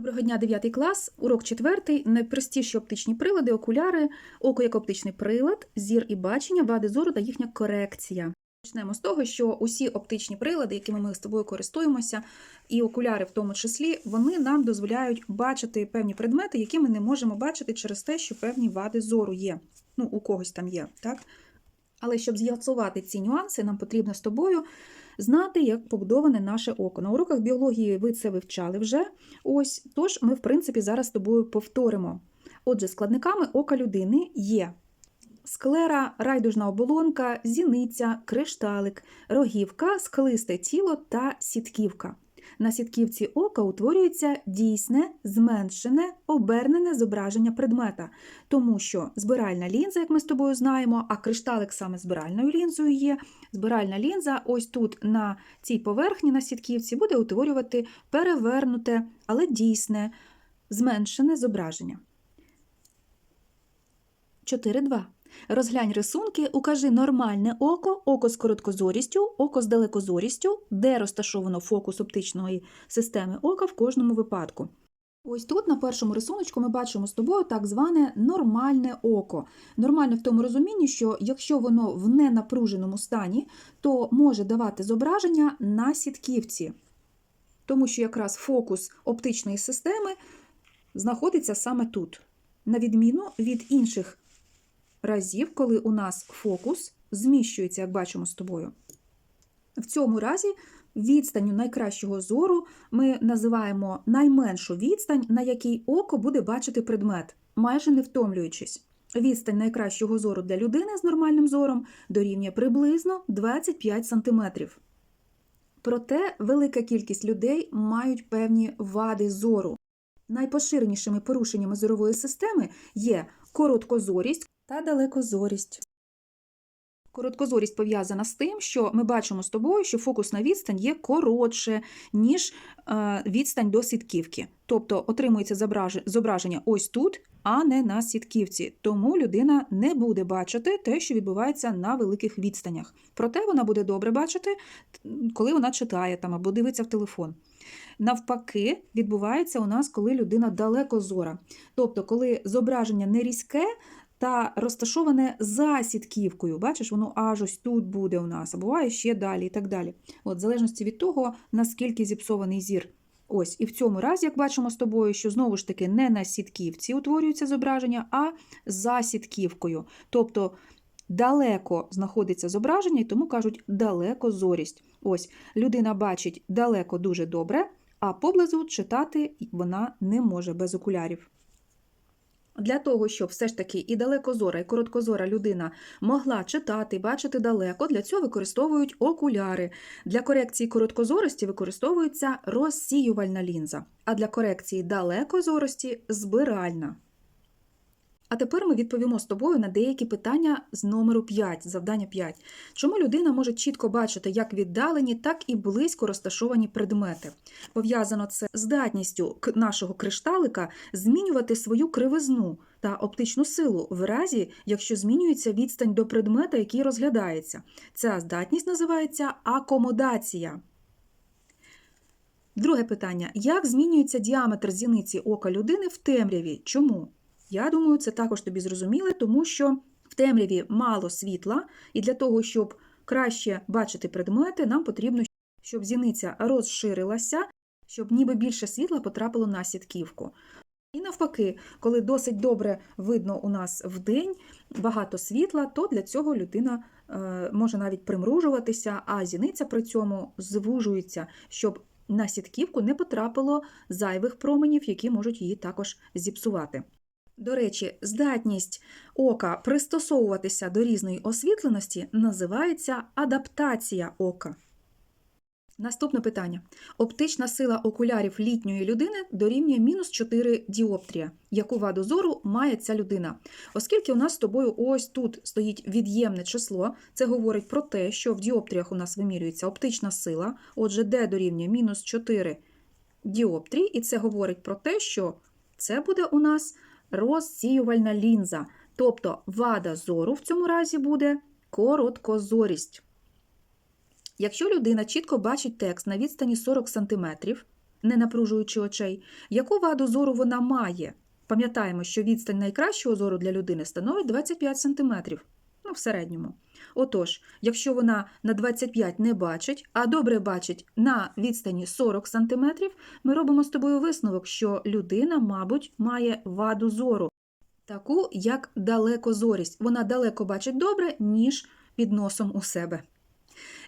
Доброго дня, 9 клас, урок 4. Найпростіші оптичні прилади, окуляри, око як оптичний прилад, зір і бачення, вади зору та їхня корекція. Почнемо з того, що усі оптичні прилади, якими ми з тобою користуємося, і окуляри в тому числі, вони нам дозволяють бачити певні предмети, які ми не можемо бачити через те, що певні вади зору є. Ну, у когось там є, так? Але щоб з'ясувати ці нюанси, нам потрібно з тобою знати, як побудоване наше око. На уроках біології ви це вивчали вже. Ось, тож ми, в принципі, зараз з тобою повторимо. Отже, складниками ока людини є склера, райдужна оболонка, зіниця, кришталик, рогівка, склисте тіло та сітківка. На сітківці ока утворюється дійсне, зменшене, обернене зображення предмета, тому що збиральна лінза, як ми з тобою знаємо, а кришталик саме збиральною лінзою є. Збиральна лінза ось тут на цій поверхні на сітківці буде утворювати перевернуте, але дійсне, зменшене зображення. 4.2. Розглянь рисунки, укажи нормальне око, око з короткозорістю, око з далекозорістю, де розташовано фокус оптичної системи ока в кожному випадку. Ось тут на першому рисуночку ми бачимо з тобою так зване нормальне око. Нормальне в тому розумінні, що якщо воно в ненапруженому стані, то може давати зображення на сітківці, тому що якраз фокус оптичної системи знаходиться саме тут, на відміну від інших разів, коли у нас фокус зміщується, як бачимо з тобою. В цьому разі відстанню найкращого зору ми називаємо найменшу відстань, на якій око буде бачити предмет, майже не втомлюючись. Відстань найкращого зору для людини з нормальним зором дорівнює приблизно 25 см. Проте велика кількість людей мають певні вади зору. Найпоширенішими порушеннями зорової системи є короткозорість та далекозорість. Короткозорість пов'язана з тим, що ми бачимо з тобою, що фокусна відстань є коротше, ніж е, відстань до сітківки. Тобто отримується зображення ось тут, а не на сітківці. Тому людина не буде бачити те, що відбувається на великих відстанях. Проте вона буде добре бачити, коли вона читає там або дивиться в телефон. Навпаки, відбувається у нас, коли людина далекозора. Тобто, коли зображення не різке, та розташоване за сітківкою. Бачиш, воно аж ось тут буде у нас, а буває ще далі і так далі. От, в залежності від того, наскільки зіпсований зір. Ось, і в цьому разі, як бачимо з тобою, що знову ж таки не на сітківці утворюється зображення, а за сітківкою. Тобто далеко знаходиться зображення, і тому кажуть далекозорість. Ось, людина бачить далеко дуже добре, а поблизу читати вона не може без окулярів. Для того, щоб все ж таки і далекозора, і короткозора людина могла читати, бачити далеко, для цього використовують окуляри. Для корекції короткозорості використовується розсіювальна лінза, а для корекції далекозорості збиральна. А тепер ми відповімо з тобою на деякі питання з номеру 5, завдання 5. Чому людина може чітко бачити як віддалені, так і близько розташовані предмети? Пов'язано це з здатністю нашого кришталика змінювати свою кривизну та оптичну силу в разі, якщо змінюється відстань до предмета, який розглядається. Ця здатність називається акомодація. Друге питання: як змінюється діаметр зіниці ока людини в темряві? Чому? Я думаю, це також тобі зрозуміло, тому що в темряві мало світла, і для того, щоб краще бачити предмети, нам потрібно, щоб зіниця розширилася, щоб ніби більше світла потрапило на сітківку. І навпаки, коли досить добре видно у нас вдень багато світла, то для цього людина е, може навіть примружуватися, а зіниця при цьому звужується, щоб на сітківку не потрапило зайвих променів, які можуть її також зіпсувати. До речі, здатність ока пристосовуватися до різної освітленості називається адаптація ока. Наступне питання. Оптична сила окулярів літньої людини дорівнює мінус 4 діоптрія. Яку ваду зору має ця людина? Оскільки у нас з тобою ось тут стоїть від'ємне число, це говорить про те, що в діоптріях у нас вимірюється оптична сила, отже, D дорівнює мінус 4 діоптрії, і це говорить про те, що це буде у нас розсіювальна лінза. Тобто вада зору в цьому разі буде короткозорість. Якщо людина чітко бачить текст на відстані 40 см, не напружуючи очей, яку ваду зору вона має. Пам'ятаємо, що відстань найкращого зору для людини становить 25 см, ну, в середньому. Отож, якщо вона на 25 не бачить, а добре бачить на відстані 40 см, ми робимо з тобою висновок, що людина, мабуть, має ваду зору, таку як далекозорість. Вона далеко бачить добре, ніж під носом у себе.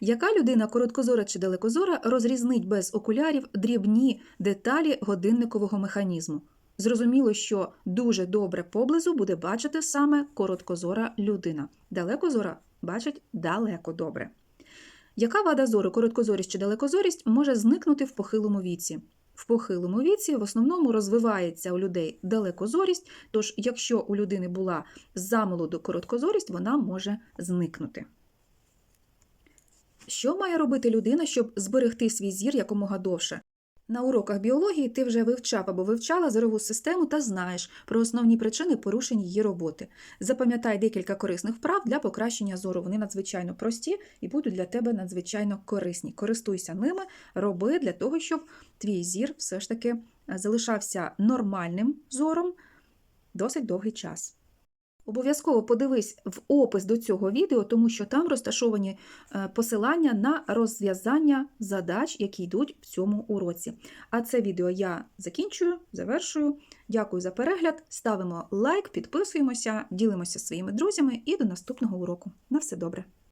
Яка людина короткозора чи далекозора розрізнить без окулярів дрібні деталі годинникового механізму? Зрозуміло, що дуже добре поблизу буде бачити саме короткозора людина. Далекозора бачить далеко добре. Яка вада зору, короткозорість чи далекозорість може зникнути в похилому віці? В похилому віці в основному розвивається у людей далекозорість, тож якщо у людини була замолоду короткозорість, вона може зникнути. Що має робити людина, щоб зберегти свій зір якомога довше? На уроках біології ти вже вивчав або вивчала зорову систему та знаєш про основні причини порушень її роботи. Запам'ятай декілька корисних вправ для покращення зору. Вони надзвичайно прості і будуть для тебе надзвичайно корисні. Користуйся ними, роби для того, щоб твій зір все ж таки залишався нормальним зором досить довгий час. Обов'язково подивись в опис до цього відео, тому що там розташовані е, посилання на розв'язання задач, які йдуть в цьому уроці. А це відео я закінчую, завершую. Дякую за перегляд. Ставимо лайк, підписуємося, ділимося зі своїми друзями і до наступного уроку. На все добре!